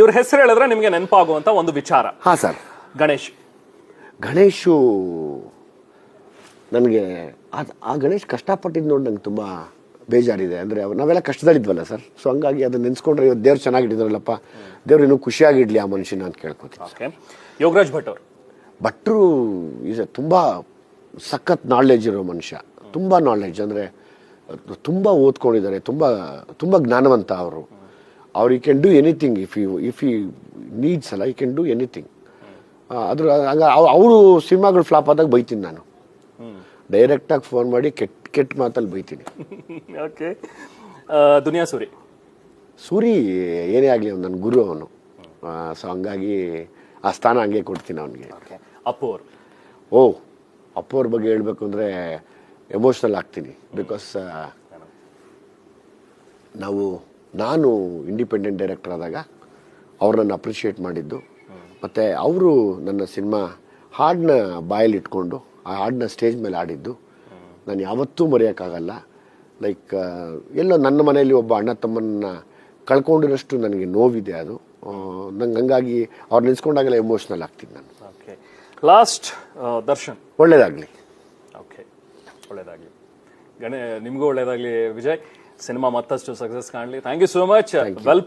ಇವ್ರ ಹೆಸರು ಹೇಳಿದ್ರೆ ನಿಮಗೆ ನೆನಪಾಗುವಂತ ಒಂದು ವಿಚಾರ. ಹಾ ಸರ್. ಗಣೇಶ್. ಗಣೇಶು ನನಗೆ ಅದು ಆ ಗಣೇಶ್ ಕಷ್ಟಪಟ್ಟಿದ್ದು ನೋಡಿ ನಂಗೆ ತುಂಬ ಬೇಜಾರಿದೆ. ಅಂದರೆ ನಾವೆಲ್ಲ ಕಷ್ಟದಲ್ಲಿದ್ವಲ್ಲ ಸರ್. ಸೊ ಹಂಗಾಗಿ ಅದನ್ನ ನೆನೆಸ್ಕೊಂಡ್ರೆ ಇವತ್ತು ದೇವ್ರು ಚೆನ್ನಾಗಿಟ್ಟಿದ್ರಲ್ಲಪ್ಪ. ದೇವ್ರು ಇನ್ನೂ ಖುಷಿಯಾಗಿಡ್ಲಿ ಆ ಮನುಷ್ಯನ ಅಂತ ಕೇಳ್ಕೊತೀನಿ ಓಕೆ. ಯೋಗರಾಜ್ ಭಟ್ ಅವರು. ಭಟ್ರು ಈಸ್ ತುಂಬ ಸಖತ್ ನಾಲೆಜ್ ಇರೋ ಮನುಷ್ಯ. ತುಂಬ ನಾಲೆಜ್ ಅಂದರೆ ತುಂಬ ಓದ್ಕೊಂಡಿದ್ದಾರೆ. ತುಂಬ ತುಂಬ ಜ್ಞಾನವಂತ ಅವರು. ಅವ್ರು you can do anything if you if you needs ಅಲ್ಲ ಯು ಕ್ಯಾನ್ ಡೂ ಎನಿಥಿಂಗ್ ಅದ್ರ ಹಂಗ ಅವರು ಸಿನಿಮಾಗಳು ಫ್ಲಾಪ್ ಆದಾಗ ಬೈತೀನಿ ನಾನು. ಡೈರೆಕ್ಟಾಗಿ ಫೋನ್ ಮಾಡಿ ಕೆಟ್ಟ ಕೆಟ್ಟ ಮಾತಲ್ಲಿ ಬೈತೀನಿ. ಓಕೆ ದುನಿಯಾ ಸೂರಿ. ಸೂರಿ ಏನೇ ಆಗಲಿ ನನ್ನ ಗುರು ಅವನು. ಸೊ ಹಂಗಾಗಿ ಆ ಸ್ಥಾನ ಹಂಗೆ ಕೊಡ್ತೀನಿ ಅವನಿಗೆ. ಅಪ್ಪು ಅವರು. ಓ ಅವ್ರ ಬಗ್ಗೆ ಹೇಳಬೇಕು ಅಂದರೆ ಎಮೋಷ್ನಲ್ ಆಗ್ತೀನಿ. ಬಿಕಾಸ್ ನಾವು ನಾನು ಇಂಡಿಪೆಂಡೆಂಟ್ ಡೈರೆಕ್ಟರ್ ಆದಾಗ ಅವ್ರನ್ನ ಅಪ್ರಿಷಿಯೇಟ್ ಮಾಡಿದ್ದು. ಮತ್ತು ಅವರು ನನ್ನ ಸಿನಿಮಾ ಹಾಡನ್ನ ಬಾಯಲ್ಲಿ ಇಟ್ಕೊಂಡು ಆ ಹಾಡನ್ನ ಸ್ಟೇಜ್ ಮೇಲೆ ಆಡಿದ್ದು ನಾನು ಯಾವತ್ತೂ ಮರೆಯೋಕ್ಕಾಗಲ್ಲ. ಲೈಕ್ ಎಲ್ಲೋ ನನ್ನ ಮನೆಯಲ್ಲಿ ಒಬ್ಬ ಅಣ್ಣ ತಮ್ಮನ್ನ ಕಳ್ಕೊಂಡಿರೋಷ್ಟು ನನಗೆ ನೋವಿದೆ ಅದು. ನಂಗೆ ಹಂಗಾಗಿ ಅವ್ರು ನೆನೆಸ್ಕೊಂಡಾಗೆಲ್ಲ ಎಮೋಷ್ನಲ್ ಆಗ್ತೀನಿ ನಾನು. Okay last Darshan. ಒಳ್ಳೇದಾಗಲಿ. ಓಕೆ ಒಳ್ಳೇದಾಗಲಿ. ಗಣೇ ನಿಮಗೂ ಒಳ್ಳೇದಾಗಲಿ ವಿಜಯ್. సినిమా మత్తస్ టు సక్సెస్ కానీ thank you so much well